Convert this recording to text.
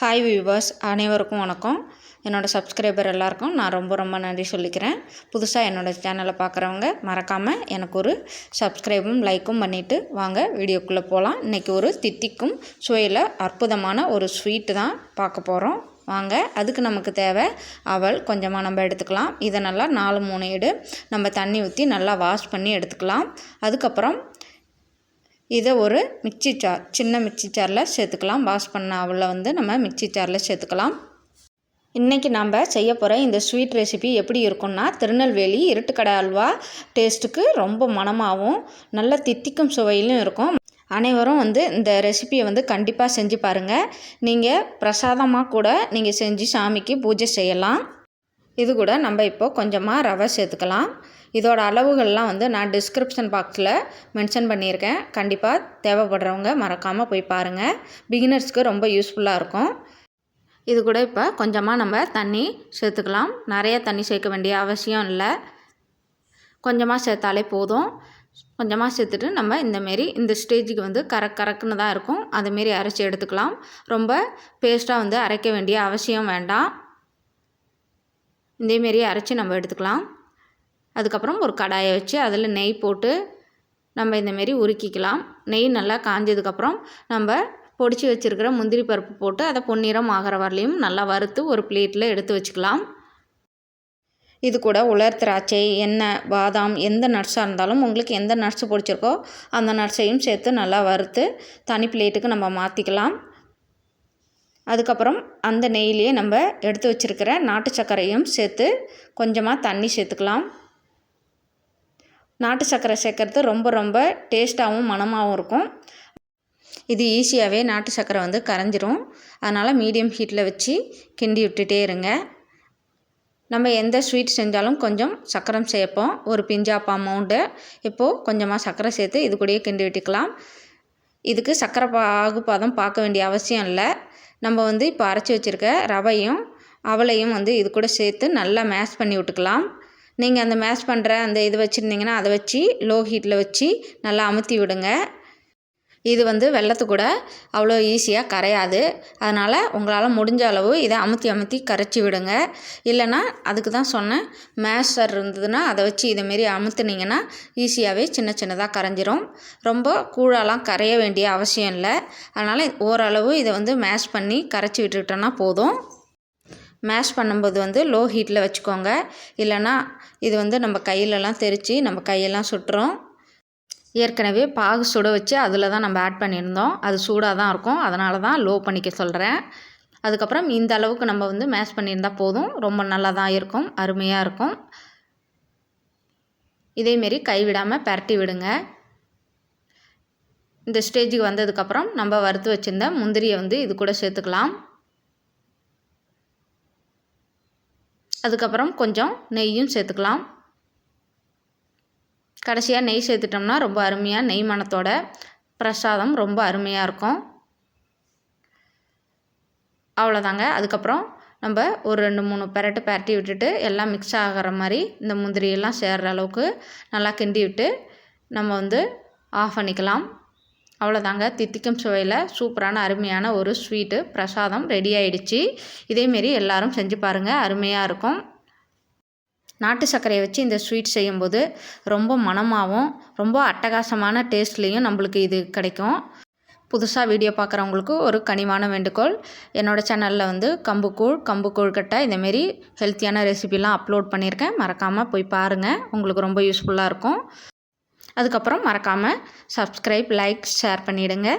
Hi viewers அனைவருக்கும் வணக்கம். என்னோடய சப்ஸ்கிரைபர் எல்லாருக்கும் நான் ரொம்ப ரொம்ப நன்றி சொல்லிக்கிறேன். புதுசாக என்னோடய சேனலை பார்க்குறவங்க மறக்காமல் எனக்கு ஒரு சப்ஸ்கிரைபும் லைக்கும் பண்ணிவிட்டு வாங்க. வீடியோக்குள்ளே போகலாம் இன்றைக்கி ஒரு தித்திக்கும் சுவையில் அற்புதமான ஒரு ஸ்வீட்டு தான் பார்க்க போகிறோம் வாங்க அதுக்கு நமக்கு தேவை அவல். கொஞ்சமாக நம்ம எடுத்துக்கலாம். இதை நல்லா நாலு மூணு எடு நம்ம தண்ணி ஊற்றி நல்லா வாஷ் பண்ணி எடுத்துக்கலாம். அதுக்கப்புறம் இதை ஒரு மிக்சி சார் சின்ன மிக்சி சாரில் சேர்த்துக்கலாம். வாஷ் பண்ண அவளில் வந்து நம்ம மிக்சி சாரில் சேர்த்துக்கலாம். இன்றைக்கி நம்ம செய்ய போகிற இந்த ஸ்வீட் ரெசிபி எப்படி இருக்கும்னா திருநெல்வேலி இருட்டுக்கடை அல்வா டேஸ்ட்டுக்கு ரொம்ப மனமாகவும் நல்ல தித்திக்கும் சுவையிலும் இருக்கும். அனைவரும் வந்து இந்த ரெசிபியை வந்து கண்டிப்பாக செஞ்சு பாருங்கள் நீங்கள் பிரசாதமாக கூட நீங்கள் செஞ்சு சாமிக்கு பூஜை செய்யலாம். இது கூட நம்ம இப்போது கொஞ்சமாக ரவை சேர்த்துக்கலாம். இதோட அளவுகள்லாம் வந்து நான் டிஸ்கிரிப்ஷன் பாக்ஸில் மென்ஷன் பண்ணியிருக்கேன். கண்டிப்பாக தேவைப்படுறவங்க மறக்காமல் போய் பாருங்கள் பிகினர்ஸ்க்கு ரொம்ப யூஸ்ஃபுல்லாக இருக்கும். இது கூட இப்போ கொஞ்சமாக நம்ம தண்ணி சேர்த்துக்கலாம். நிறைய தண்ணி சேர்க்க வேண்டிய அவசியம் இல்லை. கொஞ்சமாக சேர்த்தாலே போதும். கொஞ்சமாக சேர்த்துட்டு நம்ம இந்தமாரி இந்த ஸ்டேஜுக்கு வந்து கரக் கரக்குன்னு தான் இருக்கும். அதுமாரி அரைச்சி எடுத்துக்கலாம். ரொம்ப பேஸ்ட்டாக வந்து அரைக்க வேண்டிய அவசியம் வேண்டாம். இதேமாரி அரைச்சி நம்ம எடுத்துக்கலாம். அதுக்கப்புறம் ஒரு கடாயை வச்சு அதில் நெய் போட்டு நம்ம இந்தமாரி உருக்கிக்கலாம். நெய் நல்லா காஞ்சதுக்கப்புறம் நம்ம பொடிச்சு வச்சுருக்கிற முந்திரி பருப்பு போட்டு அதை பொன்னிறம் ஆகிற வரலையும் நல்லா வறுத்து ஒரு பிளேட்டில் எடுத்து வச்சுக்கலாம். இது கூட உலர் திராட்சை எண்ணெய் பாதாம் எந்த நட்ஸாக இருந்தாலும் உங்களுக்கு எந்த நட்ஸு பிடிச்சிருக்கோ அந்த நட்ஸையும் சேர்த்து நல்லா வறுத்து தனி பிளேட்டுக்கு நம்ம மாற்றிக்கலாம் அதுக்கப்புறம் அந்த நெய்லேயே நம்ம எடுத்து வச்சுருக்கிற நாட்டு சர்க்கரையும் சேர்த்து கொஞ்சமாக தண்ணி சேர்த்துக்கலாம். நாட்டு சர்க்கரை சேர்க்குறது ரொம்ப ரொம்ப டேஸ்ட்டாகவும் மணமாகவும் இருக்கும். இது ஈஸியாகவே நாட்டு சர்க்கரை வந்து கரைஞ்சிரும். அதனால் மீடியம் ஹீட்டில் வச்சு கிண்டி விட்டுட்டே இருங்க. நம்ம எந்த ஸ்வீட் செஞ்சாலும் கொஞ்சம் சக்கரம் சேர்ப்போம். ஒரு பிஞ்சாப்பா அமௌண்ட்டு இப்போது கொஞ்சமாக சர்க்கரை சேர்த்து இது கூடயே கிண்டி விட்டுக்கலாம். இதுக்கு சர்க்கரை பாகுபாதம் பார்க்க வேண்டிய அவசியம் இல்லை. நம்ம வந்து இப்போ அரைச்சி வச்சுருக்க ரவையும் அவளையும் வந்து இது கூட சேர்த்து நல்லா மேஷ் பண்ணி விட்டுக்கலாம். நீங்கள் அந்த மேஷ் பண்ணுற அந்த இது வச்சுருந்தீங்கன்னா அதை வச்சு லோ ஹீட்டில் வச்சு நல்லா அமுத்தி விடுங்க. இது வந்து வெள்ளத்து கூட அவ்வளோ ஈஸியாக கரையாது. அதனால் உங்களால் முடிஞ்ச அளவு இதை அமுத்தி அமுத்தி கரைச்சி விடுங்க. இல்லைன்னா அதுக்கு தான் சொன்னேன் மேஷர் இருந்ததுன்னா அதை வச்சு இதைமாரி அமுத்துனீங்கன்னா ஈஸியாகவே சின்ன சின்னதாக கரைஞ்சிரும். ரொம்ப கூழாலாம் கரைய வேண்டிய அவசியம் இல்லை. அதனால் ஓரளவு இதை வந்து மேஷ் பண்ணி கரைச்சி விட்டுக்கிட்டோன்னா போதும். மேஷ் பண்ணும்போது வந்து லோ ஹீட்டில் வச்சுக்கோங்க. இல்லைன்னா இது வந்து நம்ம கையிலலாம் தெரித்து நம்ம கையெல்லாம் சுட்டுரும். ஏற்கனவே பாகு சுட வச்சு அதில் தான் நம்ம ஆட் பண்ணியிருந்தோம். அது சூடாக தான் இருக்கும். அதனால தான் லோ பண்ணிக்க சொல்கிறேன் அதுக்கப்புறம் இந்த அளவுக்கு நம்ம வந்து மேஷ் பண்ணியிருந்தால் போதும். ரொம்ப நல்லா தான் இருக்கும். அருமையாக இருக்கும் இதேமாரி கைவிடாமல் பரட்டி விடுங்க. இந்த ஸ்டேஜுக்கு வந்ததுக்கப்புறம் நம்ம வறுத்து வச்சுருந்த முந்திரியை வந்து இது கூட சேர்த்துக்கலாம். அதுக்கப்புறம் கொஞ்சம் நெய்யும் சேர்த்துக்கலாம். கடைசியாக நெய் சேர்த்துட்டோம்னா ரொம்ப அருமையாக நெய் மணத்தோட பிரசாதம் ரொம்ப அருமையாக இருக்கும். அவ்வளோதாங்க அதுக்கப்புறம் நம்ம ஒரு ரெண்டு மூணு பெரட்டு பரட்டி விட்டுட்டு எல்லாம் மிக்ஸ் ஆகிற மாதிரி இந்த முந்திரியெல்லாம் சேர்கிற அளவுக்கு நல்லா கிண்டி விட்டு நம்ம வந்து ஆஃப் பண்ணிக்கலாம். அவ்வளோதாங்க தித்திக்கும் சுவையில் சூப்பரான அருமையான ஒரு ஸ்வீட்டு பிரசாதம் ரெடி ஆகிடுச்சு இதேமாரி எல்லோரும் செஞ்சு பாருங்கள் அருமையாக இருக்கும். நாட்டு சர்க்கரையை வச்சு இந்த ஸ்வீட் செய்யும்போது ரொம்ப மனமாகவும் ரொம்ப அட்டகாசமான டேஸ்ட்லேயும் நம்மளுக்கு இது கிடைக்கும். புதுசாக வீடியோ பார்க்குறவங்களுக்கு ஒரு கனிவான வேண்டுகோள். என்னோடய சேனலில் வந்து கம்புக்கூழ் கம்பு கொழுக்கட்டை இந்தமாரி ஹெல்த்தியான ரெசிபிலாம் அப்லோட் பண்ணியிருக்கேன். மறக்காமல் போய் பாருங்கள் உங்களுக்கு ரொம்ப யூஸ்ஃபுல்லாக இருக்கும். அதுக்கப்புறம் மறக்காமல் சப்ஸ்கிரைப் லைக் ஷேர் பண்ணிவிடுங்க